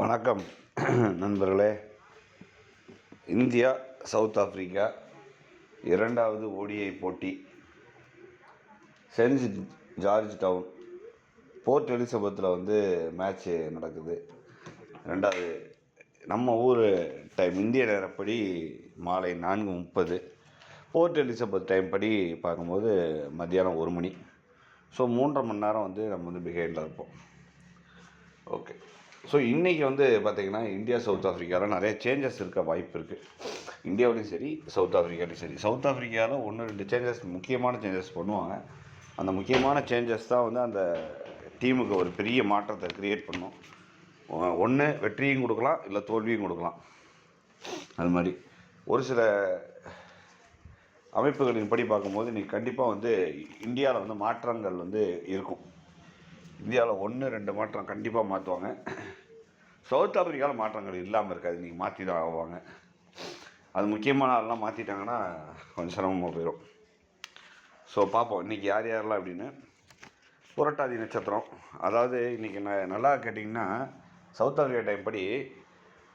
வணக்கம். நண்பர்களே India South Africa இரண்டாவது ஓடிஐ போட்டி. சென்ட் ஜார்ஜ் டவுன் போர்ட் எலிசபெத்தில் வந்து மேட்ச்சு நடக்குது. ரெண்டாவது நம்ம ஊர் டைம் இந்திய நேரப்படி மாலை நான்கு முப்பது. போர்ட் எலிசபெத் டைம் படி பார்க்கும்போது மத்தியானம் ஒரு மணி. ஸோ மூன்றரை மணி நேரம் வந்து நம்ம வந்து பிஹைண்டில் இருப்போம். ஓகே. ஸோ இன்றைக்கி வந்து பார்த்திங்கன்னா இந்தியா சவுத் ஆஃப்ரிக்காவில் நிறைய சேஞ்சஸ் இருக்க வாய்ப்பு இருக்குது இந்தியாவிலையும் சரி சவுத் ஆஃப்ரிக்காலையும் சரி. சவுத் ஆஃப்ரிக்காவில் ஒன்று ரெண்டு சேஞ்சஸ் முக்கியமான சேஞ்சஸ் பண்ணுவாங்க. அந்த முக்கியமான சேஞ்சஸ் தான் வந்து அந்த டீமுக்கு ஒரு பெரிய மாற்றத்தை க்ரியேட் பண்ணும். ஒன்று வெற்றியும் கொடுக்கலாம் இல்லை தோல்வியும் கொடுக்கலாம். அது மாதிரி. ஒரு சில அமைப்புகளின் படி பார்க்கும்போது இன்றைக்கி கண்டிப்பாக வந்து இந்தியாவில் வந்து மாற்றங்கள் வந்து இருக்கும். இந்தியாவில் ஒன்று ரெண்டு மாற்றம் கண்டிப்பாக மாற்றுவாங்க சவுத் ஆப்பிரிக்காவில் மாற்றங்கள் இல்லாமல் இருக்காது. இன்றைக்கி மாற்றி தான் ஆவாங்க. அது முக்கியமான ஆள்லாம் மாற்றிட்டாங்கன்னா கொஞ்சம் சிரமமாக போயிடும் ஸோ பார்ப்போம் இன்றைக்கி யார் யாரெல்லாம் அப்படின்னு. புரட்டாதி நட்சத்திரம். அதாவது இன்றைக்கி ந நல்லா கேட்டிங்கன்னா சவுத் ஆப்பிரிக்கா டைம் படி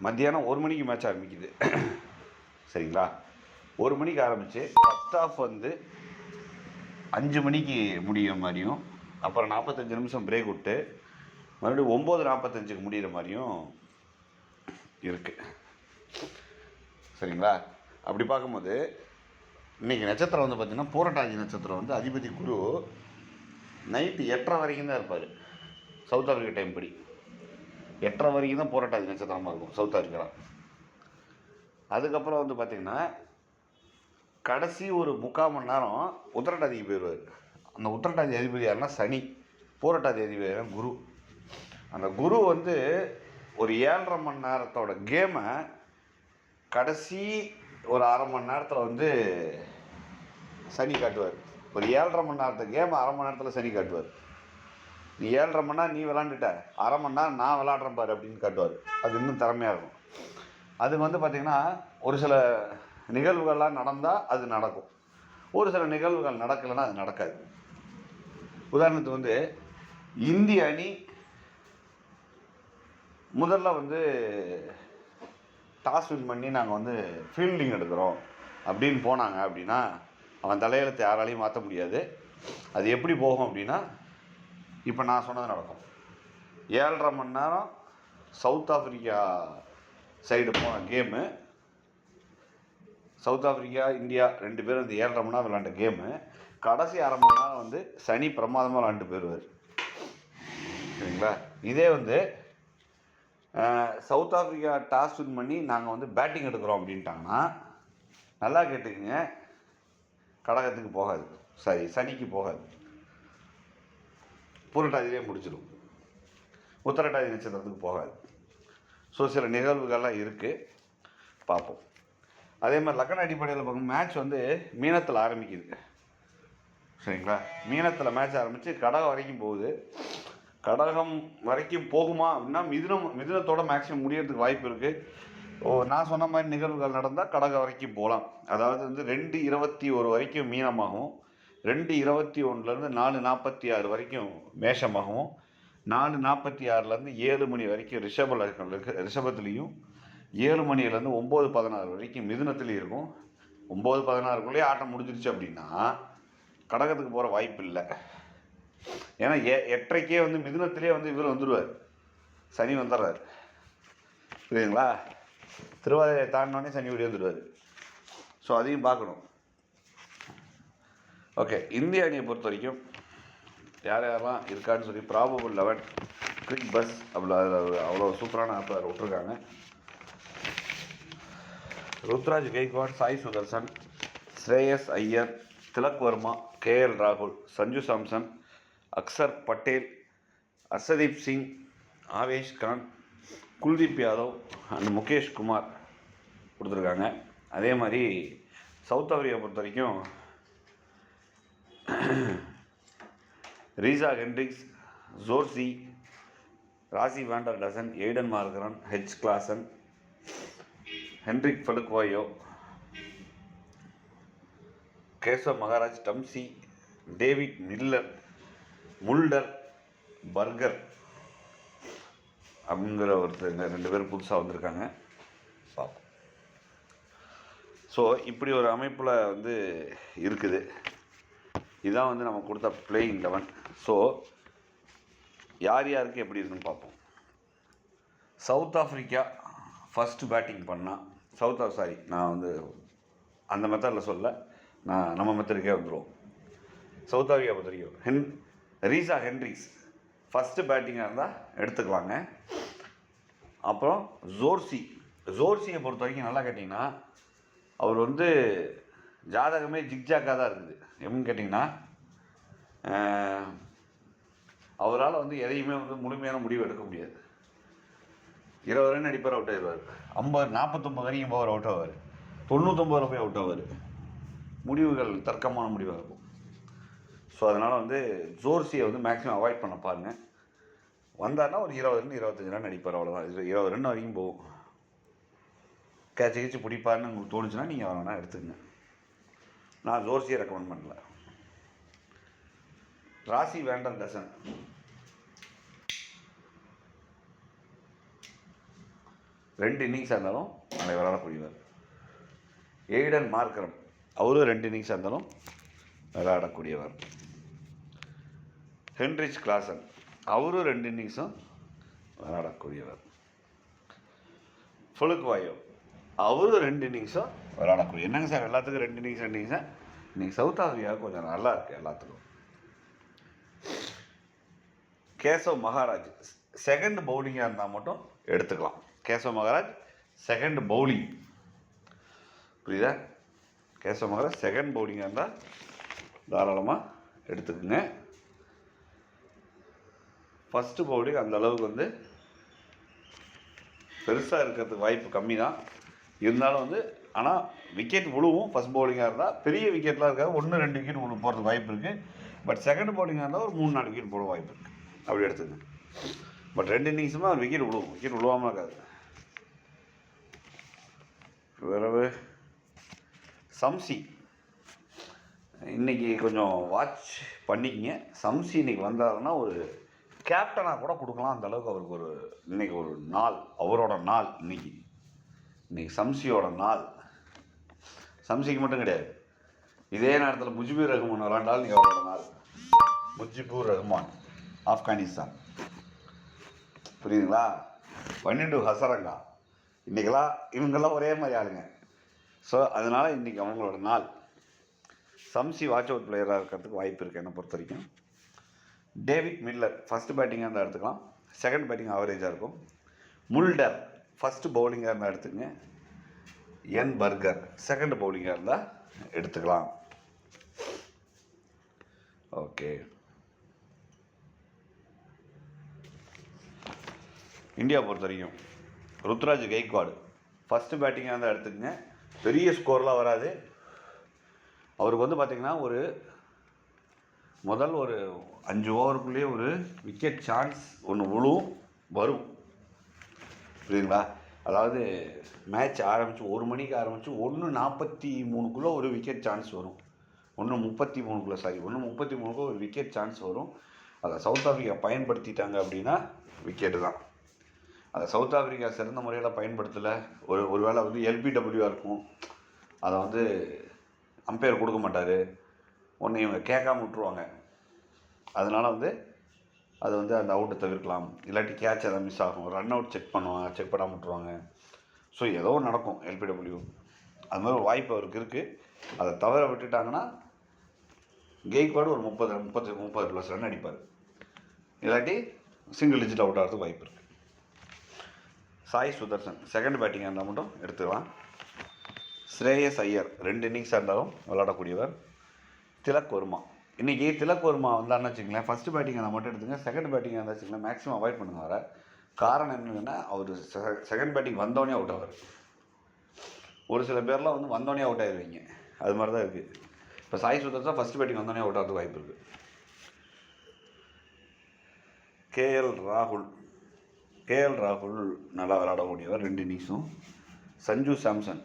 மத்தியானம் ஒரு மணிக்கு மேட்ச் ஆரம்பிக்குது. சரிங்களா? ஒரு மணிக்கு ஆரம்பித்து ஃபஸ்ட் ஆஃப் வந்து அஞ்சு மணிக்கு முடிகிற மாதிரியும் அப்புறம் நாற்பத்தஞ்சு நிமிஷம் பிரேக் விட்டு மறுபடியும் ஒம்பது நாற்பத்தஞ்சுக்கு முடிகிற மாதிரியும் இருக்குது சரிங்களா? அப்படி பார்க்கும்போது இன்றைக்கி நட்சத்திரம் வந்து பார்த்திங்கன்னா பூரட்டாதி நட்சத்திரம் வந்து அதிபதி குரு நைட்டு எட்டரை வரைக்கும் தான் இருப்பார். சவுத் ஆஃப்ரிக்கா டைம் படி. எட்டரை வரைக்கும் தான் பூரட்டாதி நட்சத்திரமாக இருக்கும் சவுத் ஆஃப்ரிக்கா அதுக்கப்புறம் வந்து பார்த்திங்கன்னா கடைசி ஒரு முக்கால் மணி நேரம் உத்தரட்டாதிக்கு போயிடுவார் அந்த உத்திரட்டாதி அதிபதி யாருன்னா சனி. பூரட்டாதி அதிபதி குரு. அந்த குரு வந்து ஒரு ஏழரை மணி நேரத்தோட கேமை கடைசி ஒரு அரை மணி நேரத்தில் வந்து சனி காட்டுவார். ஒரு ஏழரை மணி நேரத்தை கேம் அரை மணி நேரத்தில் சனி காட்டுவார். நீ ஏழரை மணி நேரம் நீ விளாண்டுட்ட அரை மணி நேரம் நான் விளாட்றேன் பாரு அப்படின்னு காட்டுவார். அது இன்னும் திறமையாக இருக்கும். அது வந்து பார்த்திங்கன்னா ஒரு சில நிகழ்வுகள்லாம் நடந்தால் அது நடக்கும். ஒரு சில நிகழ்வுகள் நடக்கலைன்னா அது நடக்காது. உதாரணத்துக்கு வந்து இந்திய அணி முதல்ல வந்து டாஸ் வின் பண்ணி நாங்கள் வந்து ஃபீல்டிங் எடுக்கிறோம் அப்படின்னு போனாங்க அப்படின்னா அவன் தலையெழுத்தை யாராலையும் மாற்ற முடியாது. அது எப்படி போகும் அப்படின்னா இப்போ நான் சொன்னது நடக்கும். ஏழரை மணி நேரம் சவுத் ஆஃப்ரிக்கா சைடு போன கேமு சவுத் ஆஃப்ரிக்கா இந்தியா ரெண்டு பேரும் இந்த ஏழரை மணி நேரம் விளாண்ட கேமு கடைசி அரை மணி நேரம் வந்து சனி பிரமாதமாக விளாண்டு போயிடுவார். சரிங்களா? இதே வந்து சவுத் ஆஃப்ரிக்கா டாஸ் வின் பண்ணி நாங்கள் வந்து பேட்டிங் எடுக்கிறோம் அப்படின்ட்டாங்கன்னா நல்லா கேட்டுக்குங்க. கடகத்துக்கு போகாது. சாரி சனிக்கு போகாது. புரட்டாதிலே முடிச்சிடும் உத்தரட்டாதி நட்சத்திரத்துக்கு போகாது. ஸோ சில நிகழ்வுகள்லாம் இருக்குது பார்ப்போம். அதே மாதிரி லக்கண அடிப்படையில் பார்க்கும் மேட்ச் வந்து மீனத்தில் ஆரம்பிக்குது. சரிங்களா? மீனத்தில் மேட்ச் ஆரம்பித்து கடகம் வரைக்கும் போகுது. கடகம் வரைக்கும் போகுமா அப்படின்னா மிதுனம் மிதுனத்தோட மேக்ஸிமம் முடியறதுக்கு வாய்ப்பு இருக்குது ஓ நான் சொன்ன மாதிரி நிகழ்வுகள் நடந்தால் கடகம் வரைக்கும் போகலாம் அதாவது வந்து ரெண்டு இருபத்தி ஒரு வரைக்கும் மீனமாகவும் ரெண்டு இருபத்தி ஒன்றுலேருந்து நாலு நாற்பத்தி ஆறு வரைக்கும் மேஷமாகவும் நாலு நாற்பத்தி ஆறுலேருந்து ஏழு மணி வரைக்கும் ரிஷபில் ரிஷபத்துலேயும். ஏழு மணிலேருந்து ஒம்பது பதினாறு வரைக்கும் மிதுனத்துலேயும் இருக்கும். ஒம்பது பதினாறுக்குள்ளேயே ஆட்டம் முடிஞ்சிருச்சு அப்படின்னா கடகத்துக்கு போகிற வாய்ப்பு இல்லை ஏன்னா எ எட்டரைக்கே வந்து மிதுனத்திலே வந்து இவர் வந்துடுவார் சனி வந்துடுறாரு புரியுதுங்களா? திருவாதிரை தாண்டினோடனே சனி ஓடி வந்துடுவார் ஸோ அதையும் பார்க்கணும். ஓகே இந்திய அணியை பொறுத்த வரைக்கும் யார் யாரெல்லாம் இருக்கான்னு சொல்லி ப்ராபபிள் லெவன் கிரிக் பஸ் அப்படி அதில் அவ்வளோ சூப்பரான ஆப் அதில் விட்ருக்காங்க ருத்ராஜ் கெய்க்வாட் சாய் சுதர்சன் ஸ்ரேயஸ் ஐயர் திலக் வர்மா கேஎல் ராகுல் சஞ்சு சாம்சன் அக்சர் பட்டேல் அர்ஷதீப் சிங் ஆவேஷ் கான் குல்தீப் யாதவ் அண்ட் முகேஷ் குமார் கொடுத்துருக்காங்க. அதே மாதிரி சவுத் ஆஃப்ரிக்கா பொறுத்த வரைக்கும் Reeza Hendricks Zorzi Rassie van der Dussen Aiden Markram H Klaasen Hendrik Phehlukwayo Keshav Maharaj Shamsi David Miller Mulder Burger அப்படிங்கிற ஒருத்தங்க ரெண்டு பேரும் புதுசாக வந்திருக்காங்க. பார்ப்போம். ஸோ இப்படி ஒரு அமைப்பில் வந்து இருக்குது. இதுதான் வந்து நம்ம கொடுத்த பிளேயிங் லெவன் ஸோ யார் யாருக்கு எப்படி இருக்குன்னு பார்ப்போம். சவுத் ஆஃப்ரிக்கா ஃபஸ்ட்டு பேட்டிங் பண்ணால் சவுத் ஆஃப் சாரி நான் வந்து அந்த மெத்தடில் சொல்ல நான் நம்ம மெத்தடுக்கே வந்துடுவோம் சவுத் ஆஃப்ரிக்கா பத்திரிக்கை ஹென் ரீசா ஹென்ரிஸ். ஃபஸ்ட்டு பேட்டிங்காக இருந்தால் எடுத்துக்கலாங்க. அப்புறம் ஜோர்சி. ஜோர்சியை பொறுத்த வரைக்கும் நல்லா கேட்டிங்கன்னா அவர் வந்து ஜாதகமே ஜிக்ஜாக்காக தான் இருக்குது. எப்படின்னு கேட்டிங்கன்னா அவரால் வந்து எதையுமே வந்து முழுமையான முடிவு எடுக்க முடியாது. இருபது ரன் அடிப்பார் அவுட் ஆயிடுவார். ஐம்பது நாற்பத்தொம்பது வரைக்கும் போவார் அவுட் ஆவார். தொண்ணூத்தொம்பதுல ரூபாய் அவுட் ஆவார். முடிவுகள் தர்க்கமான முடிவாக இருக்கும். ஸோ அதனால் வந்து ஜோர்சியை வந்து மேக்ஸிமம் அவாய்ட் பண்ண பாருங்கள் வந்தார்னா ஒரு இருபது ரெண்டு இருபத்தஞ்சி ரன் நடிப்பார் அவ்வளோதான் இருபது ரன் வரைக்கும் போகும். கேட்ச் கிச்சு பிடிப்பாருன்னு உங்களுக்கு தோணுச்சுன்னா நீங்கள் அவரை வேணால் எடுத்துக்கங்க. நான் ஜோர்சியை ரெக்கமெண்ட் பண்ணல. ராசி வேண்டன் தசன். ரெண்டு இன்னிங்ஸாக இருந்தாலும் நாளை விளையாடக்கூடியவர். Aiden Markram. அவரும் ரெண்டு இன்னிங்ஸ் இருந்தாலும் விளையாடக்கூடியவர் ஹென்ரிச் கிளாசன் அவரும் ரெண்டு இன்னிங்ஸும் விளையாடக்கூடியவர் ஃபுலுக் வாயோ அவரும் ரெண்டு இன்னிங்ஸும் விளையாடக்கூடிய என்னங்க சார் எல்லாத்துக்கும் ரெண்டு இன்னிங்ஸ் ரெண்டு இன்னிங்ஸா இன்னைக்கு சவுத் ஆஃப்ரிக்கா கொஞ்சம் நல்லா இருக்குது எல்லாத்துக்கும். கேசவ் மகாராஜ் செகண்ட் பவுலிங்காக இருந்தால் மட்டும் எடுத்துக்கலாம். கேசவ் மகாராஜ் செகண்ட் பவுலிங் புரியுதா? கேசவ் செகண்ட் பவுலிங்காக இருந்தால் தாராளமாக எடுத்துக்கோங்க. ஃபஸ்ட்டு பவுலிங் அந்த அளவுக்கு வந்து பெருசாக இருக்கிறதுக்கு வாய்ப்பு கம்மி தான் இருந்தாலும் வந்து ஆனால் விக்கெட் விழுவும் ஃபஸ்ட் பவுலிங்காக இருந்தால் பெரிய விக்கெட்லாம் இருக்காது. ஒன்று ரெண்டு விக்கெட் விழு போகிறதுக்கு வாய்ப்பு இருக்குது பட் செகண்ட் பவுலிங்காக இருந்தால் ஒரு மூணு நாலு விக்கெட் போட வாய்ப்பு இருக்குது அப்படி எடுத்துங்க பட் ரெண்டு இன்னிங்ஸுமே அவர் விக்கெட் விழுவும் விக்கெட் விழுவாமல் இருக்காது. பிறகு சம்சி. இன்னைக்கு கொஞ்சம் வாட்ச் பண்ணிக்கிங்க. சம்சி இன்னைக்கு வந்தாருன்னா ஒரு கேப்டனாக கூட கொடுக்கலாம். அந்த அளவுக்கு அவருக்கு ஒரு இன்றைக்கி ஒரு நாள். அவரோட நாள் இன்னைக்கு. இன்னைக்கு சம்சியோட நாள். சம்சிக்கு மட்டும் கிடையாது. இதே நேரத்தில் முஜிபுர் ரஹ்மான் விளாண்டால் நீங்கள் அவரோட நாள். முஜிபுர் ரஹ்மான் ஆப்கானிஸ்தான். புரியுதுங்களா? பன்னெண்டு ஹசரங்கா. இன்றைக்கெல்லாம் இவங்கெல்லாம் ஒரே மாதிரி ஆளுங்க. ஸோ அதனால் இன்றைக்கி அவங்களோட நாள். சம்சி வாட்ச் அவுட் பிளேயராக இருக்கிறதுக்கு வாய்ப்பு இருக்குது என்னை பொறுத்த வரைக்கும். டேவிட் மில்லர் ஃபஸ்ட்டு பேட்டிங்காக இருந்தால் எடுத்துக்கலாம். செகண்ட் பேட்டிங் ஆவரேஜாக இருக்கும். முல்டர் ஃபஸ்ட்டு பவுலிங்காக இருந்தால் எடுத்துங்க என் பர்கர் செகண்ட் பவுலிங்காக இருந்தால் எடுத்துக்கலாம். ஓகே இந்தியா பொறுத்த வரைக்கும். ருத்ராஜ் கெய்க்வாடு ஃபஸ்ட்டு பேட்டிங்காக இருந்தால் எடுத்துக்கங்க. பெரிய ஸ்கோர்லாம் வராது. அவருக்கு வந்து பார்த்திங்கன்னா ஒரு முதல் ஒரு அஞ்சு ஓவருக்குள்ளேயே ஒரு விக்கெட் சான்ஸ் ஒன்று விழும் வரும். புரியுதுங்களா? அதாவது மேட்ச் ஆரம்பித்து ஒரு மணிக்கு ஆரம்பித்து ஒன்று நாற்பத்தி மூணுக்குள்ளே ஒரு விக்கெட் சான்ஸ் வரும். ஒன்று முப்பத்தி மூணுக்குள்ளே சாரி ஒன்று முப்பத்தி மூணுக்குள்ளே ஒரு விக்கெட் சான்ஸ் வரும். அதை சவுத் ஆஃப்ரிக்கா பயன்படுத்திட்டாங்க அப்படின்னா விக்கெட்டு தான். அதை சவுத் ஆஃப்ரிக்கா சிறந்த முறையில் பயன்படுத்தலை. ஒரு ஒரு வேளை வந்து எல்பிடபிள்யூவாக இருக்கும். அதை வந்து அம்பையர் கொடுக்க மாட்டார். ஒன்று இவங்க கேட்காம விட்ருவாங்க அதனால் வந்து அது வந்து அந்த அவுட்டை தவிர்க்கலாம். இல்லாட்டி கேட்ச் எதாவது மிஸ் ஆகும். ரன் அவுட் செக் பண்ணுவாங்க. செக் பண்ணாமல் விட்ருவாங்க ஸோ ஏதோ நடக்கும் எல்பிடபிள்யூ அது மாதிரி ஒரு வாய்ப்பு அவருக்கு இருக்குது அதை தவற விட்டுட்டாங்கன்னா கெய்க்வாடு ஒரு முப்பது முப்பத்தி முப்பது ப்ளஸ் ரன் அடிப்பார். இல்லாட்டி சிங்கிள் டிஜிட் அவுட் ஆகிறதுக்கு வாய்ப்பு இருக்குது சாய் சுதர்சன். செகண்ட் பேட்டிங்காக இருந்தால் மட்டும் எடுத்துக்கலாம். ஸ்ரேயஸ் ஐயர். ரெண்டு இன்னிங்ஸாக இருந்தாலும் விளாடக்கூடியவர் திலக் வர்மா. இன்றைக்கி திலக் வர்மா வந்தான்னு வச்சுங்களேன் ஃபஸ்ட்டு பேட்டிங் அதை மட்டும் எடுத்துங்க. செகண்ட் பேட்டிங் இருந்தால் வச்சுங்களேன் மேக்ஸிமம் அவாய்ட் பண்ணுங்க வர காரணம் என்னங்கன்னா அவர் செகண்ட் பேட்டிங் வந்தோடனே அவுட் ஆவார். ஒரு சில பேர்லாம் வந்து வந்தோடனே அவுட் ஆயிடுவீங்க அது மாதிரி தான் இருக்குது இப்போ சாய் சுதர்சன் ஃபஸ்ட் பேட்டிங் வந்தோடனே அவுட் ஆகிறதுக்கு வாய்ப்பு இருக்குது கேஎல் ராகுல். கேஎல் ராகுல் நல்லா விளாடக்கூடியவர் ரெண்டு இன்னிங்ஸும் சஞ்சு சாம்சன்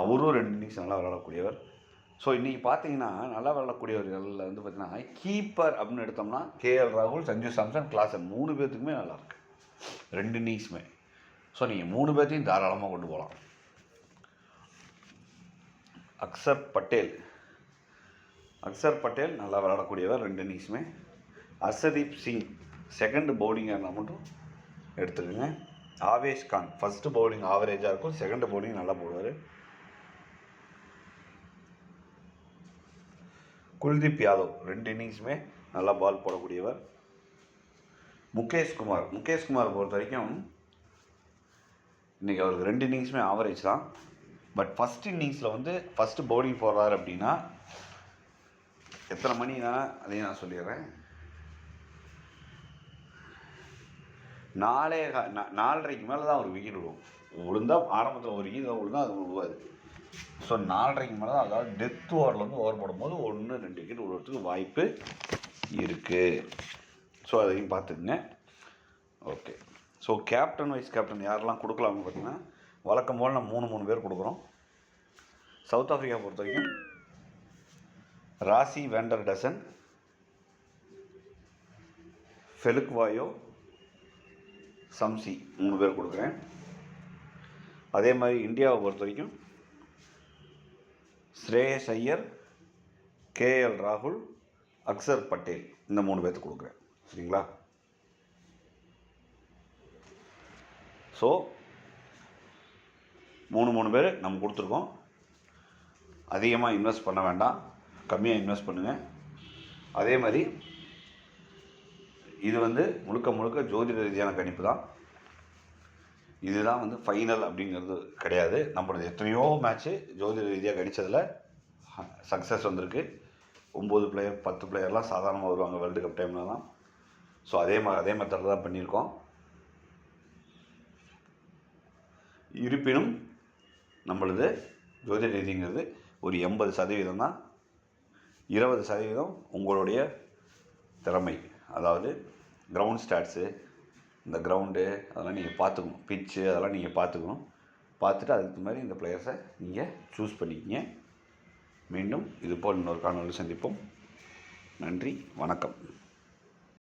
அவரும் ரெண்டு இன்னிங்ஸ் நல்லா விளாடக்கூடியவர். ஸோ இன்றைக்கி பார்த்தீங்கன்னா நல்லா விளாடக்கூடியவர்களில் வந்து பார்த்தீங்கன்னா கீப்பர் அப்படின்னு எடுத்தோம்னா கேஎல் ராகுல் சஞ்சு சாம்சன் கிளாசன் மூணு பேர்த்துக்குமே நல்லாயிருக்கு ரெண்டு இன்னிங்ஸுமே ஸோ நீங்கள் மூணு பேர்த்தையும் தாராளமாக கொண்டு போகலாம் அக்சர் பட்டேல். அக்சர் பட்டேல் நல்லா விளாடக்கூடியவர் ரெண்டு இன்னிங்ஸுமே அர்ஷதீப் சிங் செகண்ட் பவுலிங்காக இருந்தால் மட்டும் எடுத்துக்கோங்க. ஆவேஷ் கான் ஃபஸ்ட்டு பவுலிங் ஆவரேஜாக இருக்கும் செகண்ட் பவுலிங் நல்லா போடுவார். குல்தீப் யாதவ் ரெண்டு இன்னிங்ஸுமே நல்லா பால் போடக்கூடியவர். முகேஷ் குமார் முகேஷ் குமார் பொறுத்த வரைக்கும் இன்றைக்கி அவருக்கு ரெண்டு இன்னிங்ஸுமே ஆவரேஜ் தான். பட் ஃபஸ்ட் இன்னிங்ஸில் வந்து ஃபஸ்ட்டு பவுலிங் போடுறாரு அப்படின்னா எத்தனை மணினா அதையும் நான் சொல்லிடுறேன். நாலே நாலரைக்கு மேலே தான் ஒரு விக்கெட் விழுவும் விழுந்தா ஆரம்பத்தில் ஒரு விக்கெட் விழுந்தா அது விழுவாது. ஸோ நாலரைக்கு மேலே தான் அதாவது டெத் ஓவர்லேருந்து ஓவர் போடும்போது ஒன்று ரெண்டு விக்கெட் விழுறதுக்கு வாய்ப்பு இருக்குது ஸோ அதையும் பார்த்துக்குங்க. Okay so captain vice captain யாரெல்லாம் கொடுக்கலாம்னு பார்த்தீங்கன்னா வழக்கம் போல் நம்ம மூணு மூணு பேர் கொடுக்குறோம். சவுத் ஆஃப்ரிக்கா பொறுத்த வரைக்கும் Rassie van der Dussen Phehlukwayo Shamsi மூணு பேர் கொடுக்குறேன். அதே மாதிரி இந்தியாவை பொறுத்த வரைக்கும் ஸ்ரேயஸ் ஐயர் கேஎல் ராகுல் அக்சர் பட்டேல் இந்த மூணு பேர்த்துக்கு கொடுக்குறேன். சரிங்களா? ஸோ மூணு மூணு பேர் நம்ம கொடுத்துருக்கோம். அதிகமாக இன்வெஸ்ட் பண்ண வேண்டாம். கம்மியாக இன்வெஸ்ட் பண்ணுங்கள் அதே மாதிரி இது வந்து முழுக்க முழுக்க ஜோதிட ரீதியான கணிப்பு தான். இதுதான் வந்து ஃபைனல் அப்படிங்கிறது கிடையாது. நம்மளது எத்தனையோ மேட்ச்சு ஜோதிட ரீதியாக கணிச்சதில் சக்ஸஸ் வந்திருக்கு. ஒம்பது பிளேயர் பத்து பிளேயர்லாம் சாதாரணமாக வருவாங்க வேர்ல்டு கப் டைம்லலாம் ஸோ அதே மாதிரி அதே மெத்தடில் தான் பண்ணியிருக்கோம். இருப்பினும் நம்மளது ஜோதிட ரீதிங்கிறது ஒரு எண்பது சதவீதம் தான். இருபது சதவீதம் உங்களுடைய திறமை. அதாவது கிரவுண்ட் ஸ்டாட்ஸு இந்த கிரவுண்டு அதெல்லாம் நீங்கள் பார்த்துக்கணும். பிச்சு அதெல்லாம் நீங்கள் பார்த்துக்கணும். பார்த்துட்டு அதுக்கு மாதிரி இந்த பிளேயர்ஸை நீங்கள் சூஸ் பண்ணிக்கிங்க. மீண்டும் இதுபோல் இன்னொரு காணொலி சந்திப்போம். நன்றி வணக்கம்.